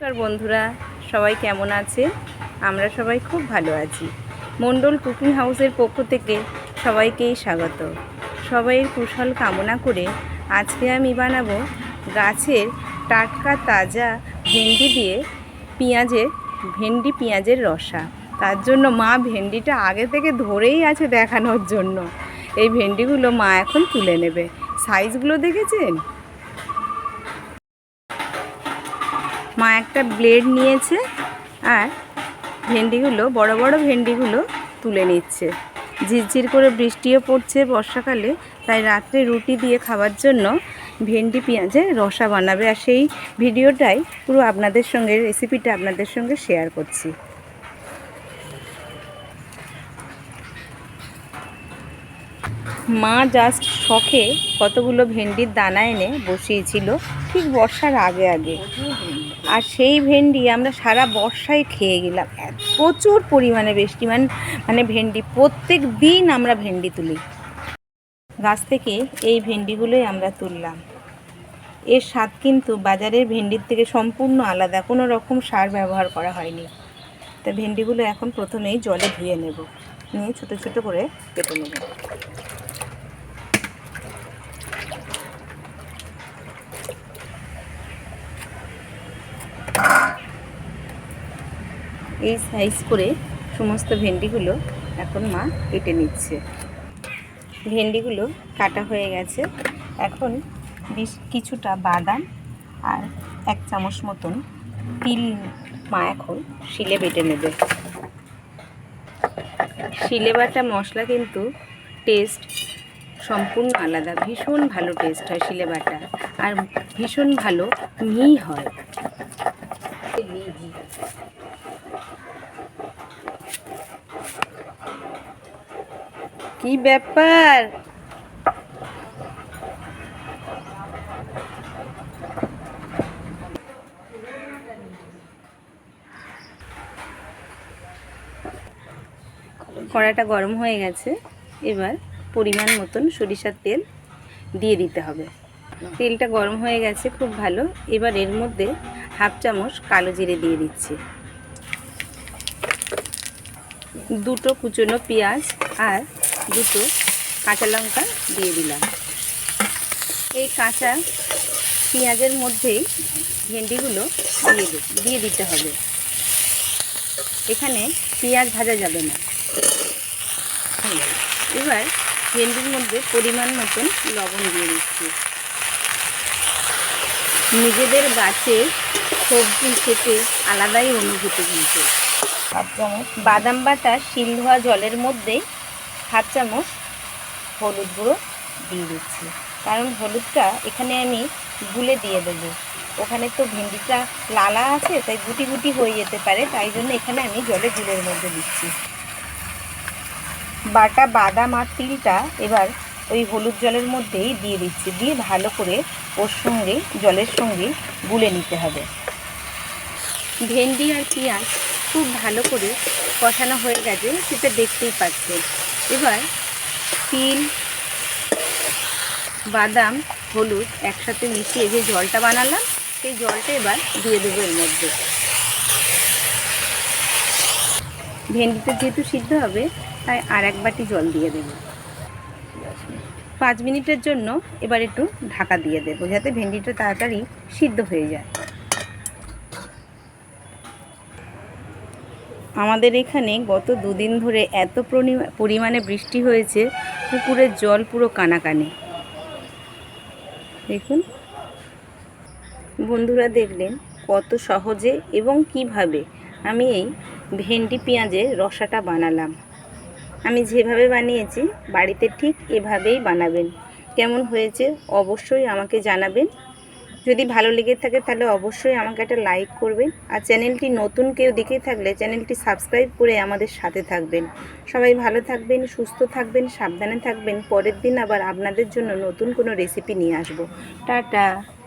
নমস্কার বন্ধুরা, সবাই কেমন আছে? আমরা সবাই খুব ভালো আছি। মণ্ডল কুকিং হাউসের পক্ষ থেকে সবাইকেই স্বাগত। সবাইয়ের কুশল কামনা করে আজকে আমি বানাবো গাছের টাটকা তাজা ভেন্ডি দিয়ে পেঁয়াজের, ভেন্ডি পেঁয়াজের রসা। তার জন্য মা ভেন্ডিটা আগে থেকে ধরেই আছে দেখানোর জন্য। এই ভেন্ডিগুলো মা এখন তুলে নেবে। সাইজগুলো দেখেছেন? মা একটা ব্লেড নিয়েছে আর ভেন্ডিগুলো, বড় বড় ভেন্ডিগুলো তুলে নিচ্ছে। ঝিরঝির করে বৃষ্টিও পড়ছে বর্ষাকালে, তাই রাত্রে রুটি দিয়ে খাওয়ার জন্য ভেন্ডি পেঁয়াজের রসা বানাবে। আর সেই ভিডিওটাই পুরো আপনাদের সঙ্গে রেসিপিটা আপনাদের সঙ্গে শেয়ার করছি। মা জাস্ট শখে কতগুলো ভেন্ডির দানা এনে বসিয়েছিল ঠিক বর্ষার আগে আগে। আর সেই ভেন্ডি আমরা সারা বর্ষায় খেয়ে গেলাম। প্রচুর পরিমাণে বৃষ্টি মানে মানে ভেন্ডি, প্রত্যেক দিন আমরা ভেন্ডি তুলি। গাছ থেকে এই ভেন্ডিগুলোই আমরা তুললাম। এর স্বাদ কিন্তু বাজারের ভেন্ডির থেকে সম্পূর্ণ আলাদা, কোনো রকম সার ব্যবহার করা হয়নি। তা ভেন্ডিগুলো এখন প্রথমেই জলে ধুয়ে নেব। নিয়ে ছোটো ছোটো করে কেটে নেব। এই সাইজ করে সমস্ত ভেন্ডিগুলো এখন মা কেটে নিচ্ছে। ভেন্ডিগুলো কাটা হয়ে গেছে। এখন বেশ কিছুটা বাদাম আর এক চামচ মতন তিল মা এখন শিলে বেটে নেবে। শিলে বাটা মশলা কিন্তু টেস্ট সম্পূর্ণ আলাদা। ভীষণ ভালো টেস্ট হয় শিলে বাটা। আর ভীষণ ভালো মিহি হয়। কি ব্যাপার? কড়াটা গরম হয়ে গেছে। এবার পরিমাণ মতন সরিষার তেল দিয়ে দিতে হবে। তেলটা গরম হয়ে গেছে খুব ভালো। এবার এর মধ্যে হাফ চামচ কালো জিরে দিয়ে দিচ্ছি। দুটো কুচনো পেঁয়াজ আর দুটো কাঁচা লঙ্কা দিয়ে দিলাম। এই কাঁচা পেঁয়াজের মধ্যেই ভেন্ডিগুলো দিয়ে দিয়ে দিতে হবে। এখানে পেঁয়াজ ভাজা যাবে না। এবার ভেন্ডির মধ্যে পরিমাণ মতন লবণ দিয়ে দিচ্ছি। নিজেদের গাছে সবজি খেতে আলাদাই অনুভূতি কিন্তু। বাদাম বাটা শিল ধোয়া জলের মধ্যে হাফ চামচ হলুদ গুঁড়ো দিয়ে দিচ্ছি। কারণ হলুদটা এখানে আমি গুলে দিয়ে দেবো। ওখানে তো ভেন্ডিটা লালা আছে, তাই গুটি গুটি হয়ে যেতে পারে, তাই জন্য এখানে আমি জলে গুলের মধ্যে দিচ্ছি। বাটা বাদাম আর তিলটা এবার ওই হলুদ জলের মধ্যেই দিয়ে দিচ্ছি, দিয়ে ভালো করে ওর সঙ্গে, জলের সঙ্গে গুলে নিতে হবে। ভেন্ডি আর পেঁয়াজ খুব ভালো করে কষানো হয়ে গেছে, সেটা দেখতেই পাচ্ছেন। এবার তিল, বাদাম, হলুদ একসাথে মিশিয়ে যে জলটা বানালাম, সেই জলটা এবার দিয়ে দেবো এর মধ্যে। ভেন্ডিতে যেহেতু সিদ্ধ হবে, তাই আর এক বাটি জল দিয়ে দেবো। পাঁচ মিনিটের জন্য এবার একটু ঢাকা দিয়ে দেবো, যাতে ভেন্ডিটা তাড়াতাড়ি সিদ্ধ হয়ে যায়। আমাদের এখানে গত দুদিন ধরে এত পরিমাণে বৃষ্টি হয়েছে পুকুরের জল পুরো কানাকানি। দেখুন। বন্ধুরা দেখলেন কত সহজে এবং কীভাবে আমি এই ভেন্ডি পেঁয়াজের রসাটা বানালাম। আমি যেভাবে বানিয়েছি, বাড়িতে ঠিক এভাবেই বানাবেন। কেমন হয়েছে অবশ্যই আমাকে জানাবেন। যদি ভালো লেগে থাকে তাহলে অবশ্যই আমাকে একটা লাইক করবেন। আর চ্যানেলটি নতুন কেউ দেখে থাকলে চ্যানেলটি সাবস্ক্রাইব করে আমাদের সাথে থাকবেন। সবাই ভালো থাকবেন, সুস্থ থাকবেন, সাবধানে থাকবেন। পরের দিন আবার আপনাদের জন্য নতুন কোনো রেসিপি নিয়ে আসব। টাটা।